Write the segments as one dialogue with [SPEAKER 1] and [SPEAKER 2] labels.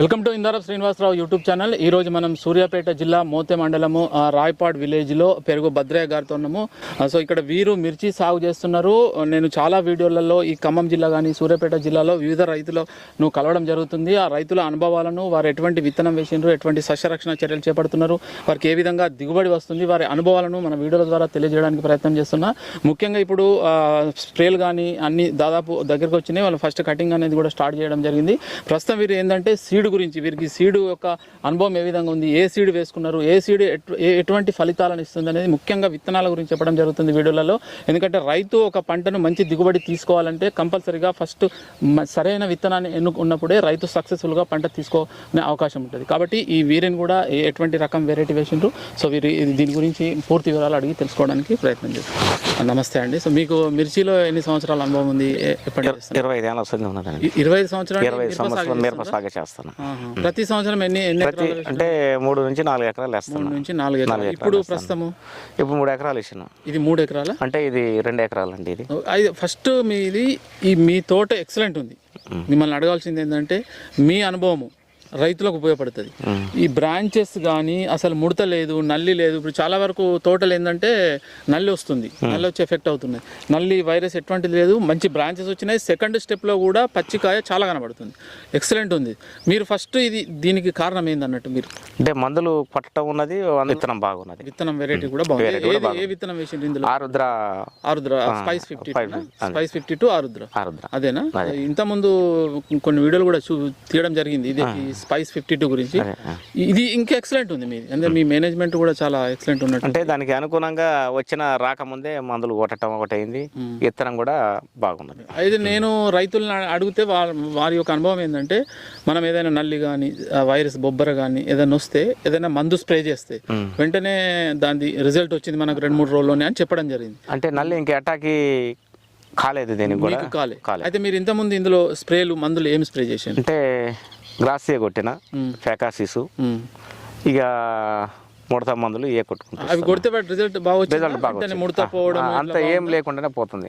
[SPEAKER 1] Welcome to ఇందారప్ Srinivasarao YouTube channel. ఈ రోజు మనం సూర్యాపేట జిల్లా మోతే మండలము రాయపాడ్ విలేజ్లో పెరుగు భద్రయ్య గారితో ఉన్నాము. సో ఇక్కడ వీరు మిర్చి సాగు చేస్తున్నారు. నేను చాలా వీడియోలలో ఈ ఖమ్మం జిల్లా కానీ సూర్యాపేట జిల్లాలో వివిధ రైతులను కలవడం జరుగుతుంది. ఆ రైతుల అనుభవాలను వారు ఎటువంటి విత్తనం వేసిండ్రు ఎటువంటి సస్యరక్షణ చర్యలు చేపడుతున్నారు వారికి ఏ విధంగా దిగుబడి వస్తుంది వారి అనుభవాలను మన వీడియోల ద్వారా తెలియజేయడానికి ప్రయత్నం చేస్తున్నా. ముఖ్యంగా ఇప్పుడు స్ప్రేలు కానీ అన్ని దాదాపు దగ్గరకు వచ్చినాయి వాళ్ళు ఫస్ట్ కటింగ్ అనేది కూడా స్టార్ట్ చేయడం జరిగింది. ప్రస్తుతం వీరు ఏంటంటే సీడ్ సీడ్ గురించి వీరికి సీడ్ యొక్క అనుభవం ఏ విధంగా ఉంది ఏ సీడ్ వేసుకున్నారు ఏ సీడ్ ఎటు- ఏ- ఎటువంటి ఫలితాలను ఇస్తుంది అనేది ముఖ్యంగా విత్తనాల గురించి చెప్పడం జరుగుతుంది వీడియోలలో. ఎందుకంటే రైతు ఒక పంటను మంచి దిగుబడి తీసుకోవాలంటే కంపల్సరీగా ఫస్ట్ సరైన విత్తనాన్ని ఎన్నుకున్నప్పుడే రైతు సక్సెస్ఫుల్గా పంట తీసుకోనే అవకాశం ఉంటుంది. కాబట్టి ఈ వీరిని కూడా ఏ- ఎటువంటి రకం వెరైటీ వేసిండ్రు? సో వీరి దీని గురించి పూర్తి వివరాలు అడిగి తెలుసుకోవడానికి ప్రయత్నం చేస్తారు నమస్తే అండి. సో మీకు మిర్చిలో ఎన్ని సంవత్సరాల అనుభవం ఉంది? ఎప్పటి?
[SPEAKER 2] ఇరవై ఐదు ఏళ్ళ వస్తుంది ఉన్నదండి
[SPEAKER 1] ఇ- ఇరవై ఐదు సంవత్సరాలు
[SPEAKER 2] ఇరవై
[SPEAKER 1] మిరప సాగు
[SPEAKER 2] చేస్తాను.
[SPEAKER 1] ప్రతి సంవత్సరం ఎన్ని ఎన్ని
[SPEAKER 2] ప్రతి అంటే మూడు నుంచి నాలుగు ఎకరాలు వేస్తాను
[SPEAKER 1] నుంచి నాలుగు ఎకరాలు. ఇప్పుడు ప్రస్తుతము?
[SPEAKER 2] ఇప్పుడు మూడు ఎకరాలు ఇచ్చిన
[SPEAKER 1] ఇది మూడు ఎకరాల?
[SPEAKER 2] అంటే ఇది రెండు ఎకరాలు అండి ఇది
[SPEAKER 1] అది ఫస్ట్ మీది ఈ మీ తోట ఎక్సలెంట్ ఉంది. మిమ్మల్ని అడగాల్సింది ఏంటంటే మీ అనుభవము. రైతులకు ఉపయోగపడుతుంది. ఈ బ్రాంచెస్ కానీ అసలు ముడత లేదు నల్లి లేదు. ఇప్పుడు చాలా వరకు తోటలు ఏంటంటే నల్లి వస్తుంది. నల్లి వచ్చి ఎఫెక్ట్ అవుతుంది నల్లి వైరస్ ఎటువంటిది లేదు. మంచి బ్రాంచెస్ వచ్చినాయి. సెకండ్ స్టెప్లో కూడా పచ్చికాయ చాలా కనబడుతుంది. ఎక్సలెంట్ ఉంది. మీరు ఫస్ట్ ఇది దీనికి కారణం ఏందన్నట్టు మీరు?
[SPEAKER 2] అంటే మందులు కొట్టడం ఉన్నది విత్తనం బాగున్నది.
[SPEAKER 1] విత్తనం వెరైటీ కూడా బాగుంది. ఏ విత్తనం వేసిండ్రు ఇందులో?
[SPEAKER 2] Arudra
[SPEAKER 1] Arudra spice fifty spice fifty two Arudra.
[SPEAKER 2] Arudra.
[SPEAKER 1] అదేనా? ఇంత ముందు కొన్ని వీడియోలు కూడా చూ తీయడం జరిగింది. ఇది స్పైస్ ఫిఫ్టీ టూ గురించి. ఇది ఇంకా ఎక్సలెంట్ ఉంది మీది. అంటే మీ మేనేజ్మెంట్ కూడా చాలా ఎక్సలెంట్ ఉన్నట్టు.
[SPEAKER 2] అంటే దానికి అనుగుణంగా వచ్చిన రాకముందే మందులు కొట్టడం ఒకటి అయింది. విత్తనం కూడా బాగున్నది
[SPEAKER 1] అయితే నేను రైతులను అడిగితే వారి యొక్క అనుభవం ఏంటంటే మనం ఏదైనా నల్లి కానీ వైరస్ బొబ్బర కానీ ఏదైనా వస్తే ఏదైనా మందు స్ప్రే చేస్తే వెంటనే దాని రిజల్ట్ వచ్చింది మనకు రెండు మూడు రోజుల్లోనే అని చెప్పడం జరిగింది.
[SPEAKER 2] అంటే నల్లి ఇంక ఎటాకి కాలేదు దీనికి కూడా?
[SPEAKER 1] మీకు కాలే.
[SPEAKER 2] కాలే.
[SPEAKER 1] అయితే మీరు ఇంతకుముందు ఇందులో స్ప్రేలు మందులు ఏమి స్ప్రే చేసారు
[SPEAKER 2] అంటే గ్రాసియా కొట్టిన ఫెకాసిసు
[SPEAKER 1] ఉమ్.
[SPEAKER 2] ఇక ముడత మందులు ఏ కొట్టుకుంటారు
[SPEAKER 1] అవి కొడితే రిజల్ట్ బాగా?
[SPEAKER 2] రిజల్ట్.
[SPEAKER 1] ముడత పోవడం
[SPEAKER 2] అంత ఏం లేకుండానే పోతుంది.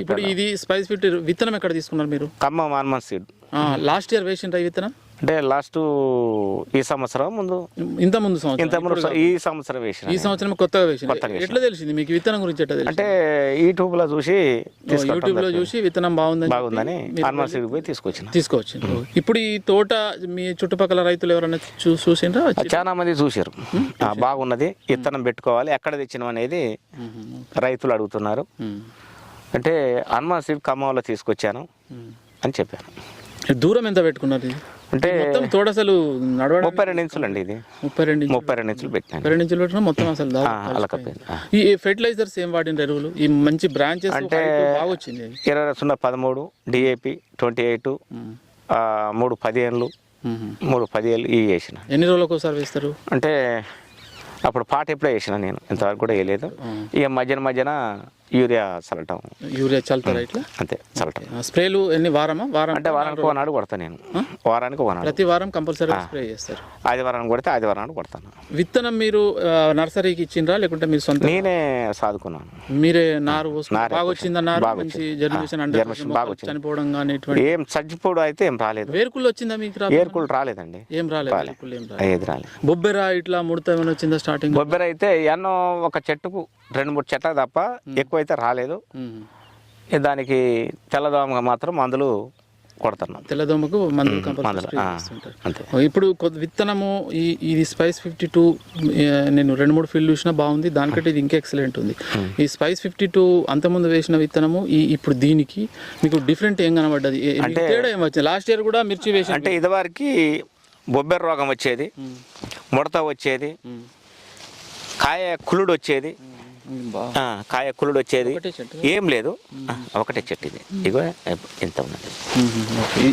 [SPEAKER 1] ఇప్పుడు ఇది స్పైస్ ఫిట్ విత్తనం ఎక్కడ తీసుకున్నారు మీరు?
[SPEAKER 2] Khammam Hanuman seed.
[SPEAKER 1] Last year వేసిండ్రా విత్తనం?
[SPEAKER 2] అంటే లాస్ట్ ఈ సంవత్సరం ముందు
[SPEAKER 1] ఇంత ముందు సంవత్సరం
[SPEAKER 2] ఇంత ముందు ఈ సంవత్సరం వేసిన.
[SPEAKER 1] ఈ సంవత్సరం కొత్తగా
[SPEAKER 2] వేసిన.
[SPEAKER 1] ఎట్లా తెలిసింది మీకు విత్తనం గురించి ఎట్లా
[SPEAKER 2] అంటే యూట్యూబ్లో చూసి
[SPEAKER 1] యూట్యూబ్లో చూసి విత్తనం బాగుందని
[SPEAKER 2] బాగుందని సీడ్ పోయి తీసుకొచ్చిన.
[SPEAKER 1] తీసుకోవచ్చు ఇప్పుడు ఈ తోట మీ చుట్టుపక్కల రైతులు ఎవరైనా చూసిండ్రా?
[SPEAKER 2] చాలా మంది చూసారు బాగున్నది విత్తనం పెట్టుకోవాలి ఎక్కడ తెచ్చినాం అనేది రైతులు అడుగుతున్నారు. అంటే హనుమాన్ సీడ్ ఖమ్మంలో తీసుకొచ్చాను. అని చెప్పాను
[SPEAKER 1] దూరం ఎంత పెట్టుకున్నారు
[SPEAKER 2] అంటే
[SPEAKER 1] మొత్తం తోట అసలు నడవడం
[SPEAKER 2] ముప్పై రెండు ఇంచులు అండి ఇది.
[SPEAKER 1] ముప్పై రెండు
[SPEAKER 2] ముప్పై రెండు ఇంచులు పెట్టాను.
[SPEAKER 1] రెండు ఇంచులు పెట్టినా మొత్తం అసలు. ఈ ఫెర్టిలైజర్స్ ఏం వాడిన ఎరువులు? ఈ మంచి బ్రాంచెస్
[SPEAKER 2] అంటే-
[SPEAKER 1] బాగా వచ్చింది.
[SPEAKER 2] ఇరవై సున్నా పదమూడు డిఏపి ట్వంటీ ఎయిట్. మూడు పదిహేనులు. మూడు పదిహేళ్ళు ఇవి వేసిన
[SPEAKER 1] ఎన్ని రోజులకు ఒకసారి వేస్తారు?
[SPEAKER 2] అంటే అప్పుడు పాట ఎప్పుడో వేసిన నేను. ఇంతవరకు కూడా వేయలేదు. ఇక మధ్యన మధ్యన యూరియా చల్లటం.
[SPEAKER 1] యూరియా చల్లుతారా ఇట్లా?
[SPEAKER 2] అంతే చల్లటం.
[SPEAKER 1] స్ప్రేలు ఎన్ని వారమా? వారం
[SPEAKER 2] అంటే వారానికి ఒకనాడు కొడతా నేను. వారానికి ఒకనాడు.
[SPEAKER 1] ప్రతి వారం కంపల్సరీ స్ప్రే చేస్తారు.
[SPEAKER 2] ఆదివారానికి కొడితే ఆదివారానికి కొడతాను.
[SPEAKER 1] విత్తనం మీరు నర్సరీకి ఇచ్చిండ్రా? లేకుంటే మీరు సొంత
[SPEAKER 2] నేనే సాదుకున్నాను.
[SPEAKER 1] మీరే నారు బాగా వచ్చిందా నారు? మంచి. జర్మినేషన్ అంటే
[SPEAKER 2] బాగా వచ్చింది.
[SPEAKER 1] చనిపోవడం కానీ
[SPEAKER 2] ఏం సజ్జిపోడు అయితే ఏం రాలేదు.
[SPEAKER 1] వేరుకుళ్ళు వచ్చిందా మీకు రా
[SPEAKER 2] ఏరుకులు రాలేదండి.
[SPEAKER 1] ఏం రాలేదు ఏం రాలేదు. బొబ్బెర ఇట్లా ముడత ఏమైనా వచ్చిందా స్టార్టింగ్
[SPEAKER 2] బొబ్బెర అయితే ఎన్నో ఒక చెట్టుకు రెండు మూడు చెట్ల తప్ప ఎక్కువైతే రాలేదు. దానికి తెల్లదోమగా మాత్రం మందులు కొడుతున్నాం
[SPEAKER 1] తెల్లదోమకు మందులు ఇప్పుడు కొద్ది విత్తనము ఈ ఇది స్పైస్ ఫిఫ్టీ టూ నేను రెండు మూడు ఫీల్డ్ చూసినా బాగుంది దానికంటే ఇది ఇంకా ఎక్సలెంట్ ఉంది. ఈ స్పైస్ ఫిఫ్టీ టూ అంతకుముందు వేసిన విత్తనము ఈ ఇప్పుడు దీనికి మీకు డిఫరెంట్ ఏం కనబడ్డది? మీకు తేడా ఏం వచ్చింది? లాస్ట్ ఇయర్ కూడా మిర్చి వేసిన
[SPEAKER 2] అంటే ఇదివరకు బొబ్బెర రోగం వచ్చేది ముడత వచ్చేది కాయ కులుడు వచ్చేది కాయ కులుడు వచ్చేది. ఏం లేదు. ఒకటే చెట్టు ఇది. ఇగో ఇంత ఉన్నది.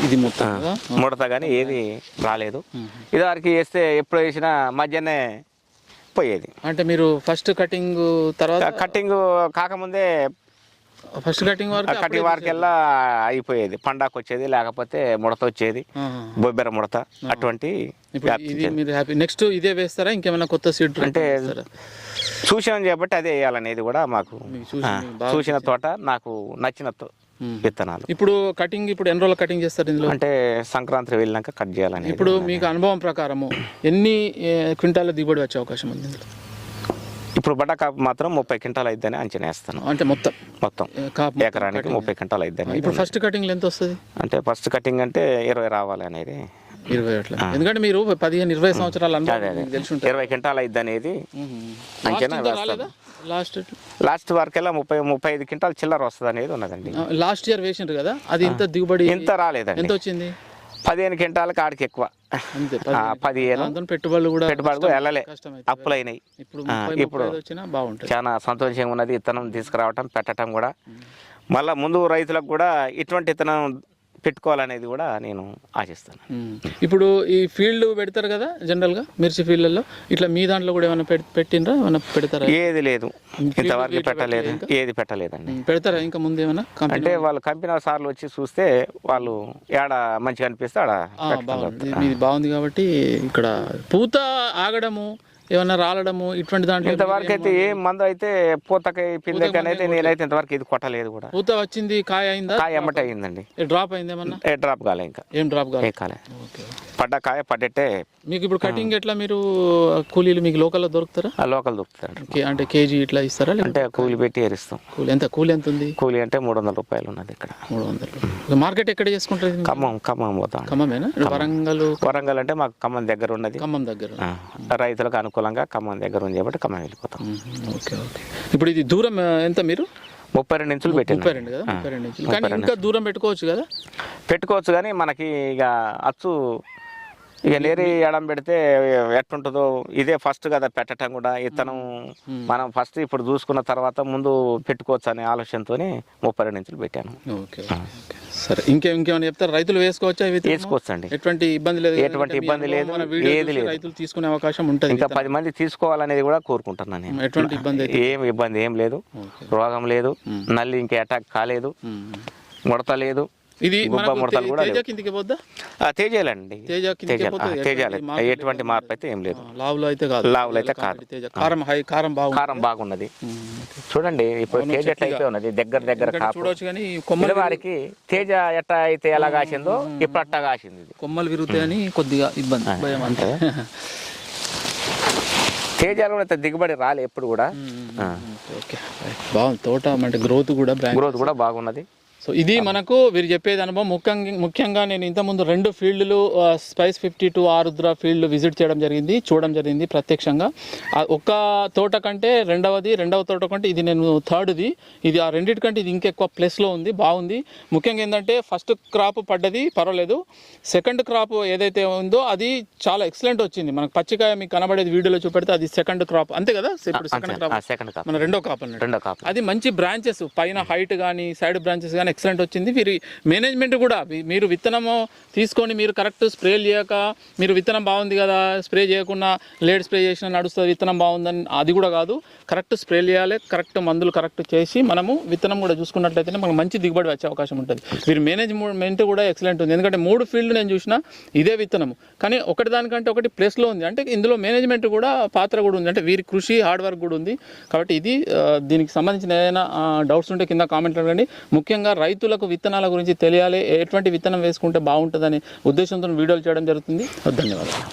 [SPEAKER 1] ఇది?
[SPEAKER 2] ముడత కానీ ఏది రాలేదు. ఇదివరకు వేస్తే ఎప్పుడు వేసినా మధ్యనే పోయేది.
[SPEAKER 1] అంటే మీరు ఫస్ట్ కటింగ్ తర్వాత
[SPEAKER 2] కటింగ్ కాకముందే
[SPEAKER 1] ఫస్ట్ కటింగ్ వరకు
[SPEAKER 2] కటింగ్ వారికెల్లా అయిపోయేది? పండాకు వచ్చేది లేకపోతే ముడత వచ్చేది. బొబ్బెర ముడత అటువంటి
[SPEAKER 1] మీరు హ్యాపీ నెక్స్ట్ ఇదే వేస్తారా? ఇంకేమైనా కొత్త సీడ్
[SPEAKER 2] అంటే చూసాం కాబట్టి అదే వేయాలనేది కూడా మాకు చూసిన తోట నాకు నచ్చిన తో- విత్తనాలు.
[SPEAKER 1] ఇప్పుడు కటింగ్ ఇప్పుడు ఎన్ని రోజులు కటింగ్ చేస్తారు ఇందులో?
[SPEAKER 2] అంటే సంక్రాంతి వెళ్ళినాక కట్ చేయాలని
[SPEAKER 1] ఇప్పుడు మీకు అనుభవం ప్రకారము ఎన్ని క్వింటాల దిగుబడి వచ్చే అవకాశం ఉంది ఇందులో?
[SPEAKER 2] ఇప్పుడు బట్ట కాపు మాత్రం ముప్పై క్వింటాల్ అయిద్దని అంచనా వేస్తాను.
[SPEAKER 1] అంటే మొత్తం?
[SPEAKER 2] మొత్తం. ఎకరానికి ముప్పై క్వింటాల్ అయిద్దని
[SPEAKER 1] ఇప్పుడు ఫస్ట్ కటింగ్ ఎంత వస్తుంది?
[SPEAKER 2] అంటే ఫస్ట్ కటింగ్ అంటే ఇరవై రావాలి అనేది.
[SPEAKER 1] ఇరవై అట్లా. ఎందుకంటే మీరు పదిహేను ఇరవై సంవత్సరాలు ఉంటుంది.
[SPEAKER 2] ఇరవై క్వింటాల్ అయిద్ది అనేది అంచనా
[SPEAKER 1] లాస్ట్ లాస్ట్
[SPEAKER 2] లాస్ట్ వరకెల్లా ముప్పై ముప్పై ఐదు క్వింటాల్ చిల్లర వస్తుంది అనేది ఉన్నదండి
[SPEAKER 1] లాస్ట్ ఇయర్ వేసిండ్రు కదా అది ఇంత దిగుబడి
[SPEAKER 2] ఇంత రాలేదండి.
[SPEAKER 1] ఎంత వచ్చింది?
[SPEAKER 2] పదిహేను క్వింటాలకి ఆడికి ఎక్కువ.
[SPEAKER 1] అంతే.
[SPEAKER 2] పదిహేను
[SPEAKER 1] పెట్టుబడులు కూడా
[SPEAKER 2] వెళ్ళలే.
[SPEAKER 1] కష్టమైతే
[SPEAKER 2] అప్పులు అయినాయి
[SPEAKER 1] ఇప్పుడు బాగుంటుంది.
[SPEAKER 2] చాలా సంతోషంగా ఉన్నది విత్తనం తీసుకురావటం పెట్టడం కూడా. మళ్ళీ ముందు రైతులకు కూడా ఇటువంటి విత్తనం పెట్టుకోవాలనేది కూడా నేను ఆశిస్తాను.
[SPEAKER 1] ఇప్పుడు ఈ ఫీల్డ్ పెడతారు కదా జనరల్గా మిర్చి ఫీల్డ్లలో? ఇట్లా మీ దాంట్లో కూడా ఏమైనా పెట్- పెట్టిండ్రా? ఏమైనా పెడతారా?
[SPEAKER 2] ఏది లేదు. ఇంతవరకు పెట్టలేదు. ఏది పెట్టలేదండి.
[SPEAKER 1] పెడతారా ఇంకా ముందు ఏమైనా
[SPEAKER 2] అంటే వాళ్ళు? కంపెనీ సార్లు వచ్చి చూస్తే వాళ్ళు ఏడ మంచిగా అనిపిస్తే ఆడ
[SPEAKER 1] బాగుంది కాబట్టి ఇక్కడ పూత ఆగడము ఏమన్నా రాలడము ఇటువంటి దాంట్లో
[SPEAKER 2] ఇంతవరకు అయితే ఏ మందు అయితే పూతకై పిందెకని అయితే నేనైతే ఇంతవరకు ఇది కొట్టలేదు కూడా.
[SPEAKER 1] పూత వచ్చింది కాయ అయిందా?
[SPEAKER 2] కాయ ఎమ్మట అయిందండి.
[SPEAKER 1] డ్రాప్ అయింది ఏమన్నా?
[SPEAKER 2] ఏ డ్రాప్ కాలే ఇంకా.
[SPEAKER 1] ఏం డ్రాప్
[SPEAKER 2] కాలే?
[SPEAKER 1] ఓకే
[SPEAKER 2] పడ్డ కాయ పడ్డట్టే.
[SPEAKER 1] మీకు ఇప్పుడు కటింగ్ ఎట్లా మీరు కూలీలు మీకు లోకల్లో దొరుకుతారా?
[SPEAKER 2] ఆ లోకల్ దొరుకుతారు
[SPEAKER 1] అంటే కేజీ ఇట్లా ఇస్తారా
[SPEAKER 2] అంటే కూలి పెట్టి ఏరిస్తాం.
[SPEAKER 1] కూలి ఎంత కూలి ఎంత ఉంది?
[SPEAKER 2] కూలి అంటే మూడు వందల రూపాయలు ఉన్నది ఇక్కడ.
[SPEAKER 1] మూడు వందలు మార్కెట్ ఎక్కడ చేసుకుంటారు?
[SPEAKER 2] ఖమ్మం ఖమ్మం పోతాం
[SPEAKER 1] ఖమ్మమేనా? వరంగల్?
[SPEAKER 2] వరంగల్ అంటే మాకు ఖమ్మం దగ్గర ఉన్నది.
[SPEAKER 1] ఖమ్మం దగ్గర.
[SPEAKER 2] రైతులకు అనుకూలంగా ఖమ్మం దగ్గర ఉంది కాబట్టి ఖమ్మం వెళ్ళిపోతాం.
[SPEAKER 1] Okay okay. ఇప్పుడు ఇది దూరం ఎంత మీరు?
[SPEAKER 2] ముప్పై రెండు ఇంచులు పెట్టిన.
[SPEAKER 1] ముప్పై రెండు కదా? ముప్పై రెండు ఇంచులు. కానీ ఇంకా దూరం పెట్టుకోవచ్చు కదా?
[SPEAKER 2] పెట్టుకోవచ్చు కానీ మనకి ఇక అచ్చు ఇక లేరి ఎడం పెడితే ఎట్టుంటుందో ఇదే ఫస్ట్ కదా పెట్టడం కూడా. ఇతను మనం ఫస్ట్ ఇప్పుడు చూసుకున్న తర్వాత ముందు పెట్టుకోవచ్చు అనే ఆలోచనతో ముప్పై రెండు ఇంచులు పెట్టాను.
[SPEAKER 1] ఓకే. సరే ఇంకే ఇంకేమైనా చెప్తారు? రైతులు వేసుకోవచ్చా
[SPEAKER 2] వేసుకోవచ్చు అండి
[SPEAKER 1] ఎటువంటి ఇబ్బంది లేదు
[SPEAKER 2] ఎటువంటి ఇబ్బంది లేదు, ఏది లేదు.
[SPEAKER 1] రైతులు తీసుకునే అవకాశం ఉంటుంది
[SPEAKER 2] ఇంకా పది మంది తీసుకోవాలనేది కూడా కోరుకుంటున్నాను నేను.
[SPEAKER 1] ఎటువంటి ఇబ్బంది
[SPEAKER 2] ఏం ఇబ్బంది ఏం లేదు. రోగం లేదు నల్లి ఇంకా అటాక్ కాలేదు. ముడత లేదు.
[SPEAKER 1] ఇది తేజ కిందికి పోద్దా?
[SPEAKER 2] తేజాలండి.
[SPEAKER 1] తేజ
[SPEAKER 2] తేజాలు.
[SPEAKER 1] ఎటువంటి మార్పు
[SPEAKER 2] అయితే ఏం లేదు.
[SPEAKER 1] లావులో అయితే కాదు.
[SPEAKER 2] లావులో అయితే కాదు.
[SPEAKER 1] కారం హై కారం బాగుంది.
[SPEAKER 2] కారం బాగున్నది. చూడండి ఇప్పుడు తేజ ఎట్లా అయిపోయి ఉన్నది దగ్గర దగ్గర
[SPEAKER 1] చూడవచ్చు కానీ కొమ్మలు
[SPEAKER 2] వారికి తేజ ఎట్లా అయితే ఎలా కాసిందో ఇప్పుడు అట్టా కాసింది
[SPEAKER 1] కొమ్మలు విరుగుతాయని కొద్దిగా ఇబ్బంది భయం అంతే.
[SPEAKER 2] తేజాలు కూడా దిగుబడి రాలే ఎప్పుడు కూడా.
[SPEAKER 1] ఓకే బాగుంది. తోట అంటే గ్రోత్ కూడా
[SPEAKER 2] గ్రోత్ కూడా బాగున్నది.
[SPEAKER 1] సో ఇది మనకు వీరు చెప్పేది అనుభవం. ముఖ్యంగా ముఖ్యంగా నేను ఇంతకుముందు రెండు ఫీల్డ్లు spice fifty two Arudra field visit చేయడం జరిగింది చూడడం జరిగింది ప్రత్యక్షంగా. ఒక్క తోట కంటే రెండవది రెండవ తోట కంటే ఇది నేను థర్డ్ది ఇది ఆ రెండింటికంటే ఇది ఇంకెక్కువ ప్లస్లో ఉంది బాగుంది. ముఖ్యంగా ఏంటంటే ఫస్ట్ క్రాప్ పడ్డది పర్వాలేదు. సెకండ్ క్రాప్ ఏదైతే ఉందో అది చాలా ఎక్సలెంట్ వచ్చింది. మనకు పచ్చికాయ మీకు కనబడేది వీడియోలో చూపెడితే అది సెకండ్ క్రాప్ అంతే కదా? ఇప్పుడు సెకండ్ క్రాప్ మన రెండో క్రాప్
[SPEAKER 2] రెండో కాపు
[SPEAKER 1] అది మంచి బ్రాంచెస్ పైన హైట్ కానీ సైడ్ బ్రాంచెస్ కానీ ఎక్సలెంట్ వచ్చింది. మీరు మేనేజ్మెంట్ కూడా మీరు విత్తనము తీసుకొని మీరు కరెక్ట్ స్ప్రే చేయక మీరు విత్తనం బాగుంది కదా స్ప్రే చేయకుండా లేట్ స్ప్రే చేసిన నడుస్తుంది విత్తనం బాగుందని అది కూడా కాదు. కరెక్ట్ స్ప్రే చేయాలి కరెక్ట్ మందులు కరెక్ట్ చేసి మనము విత్తనం కూడా చూసుకున్నట్లయితే మనకు మంచి దిగుబడి వచ్చే అవకాశం ఉంటుంది. వీరి మేనేజ్మెంట్ కూడా ఎక్సలెంట్ ఉంది. ఎందుకంటే మూడు ఫీల్డ్ నేను చూసిన ఇదే విత్తనము. కానీ ఒకటి దానికంటే ఒకటి ప్లేస్లో ఉంది. అంటే ఇందులో మేనేజ్మెంట్ కూడా పాత్ర కూడా ఉంది. అంటే వీరి కృషి హార్డ్ వర్క్ కూడా ఉంది. కాబట్టి ఇది దీనికి సంబంధించిన ఏదైనా డౌట్స్ ఉంటే కింద కామెంట్ అడగండి. ముఖ్యంగా రైతులకు విత్తనాల గురించి తెలియాలి ఎటువంటి విత్తనం వేసుకుంటే బాగుంటుందనే ఉద్దేశంతో వీడియోలు చేయడం జరుగుతుంది. ధన్యవాదాలు.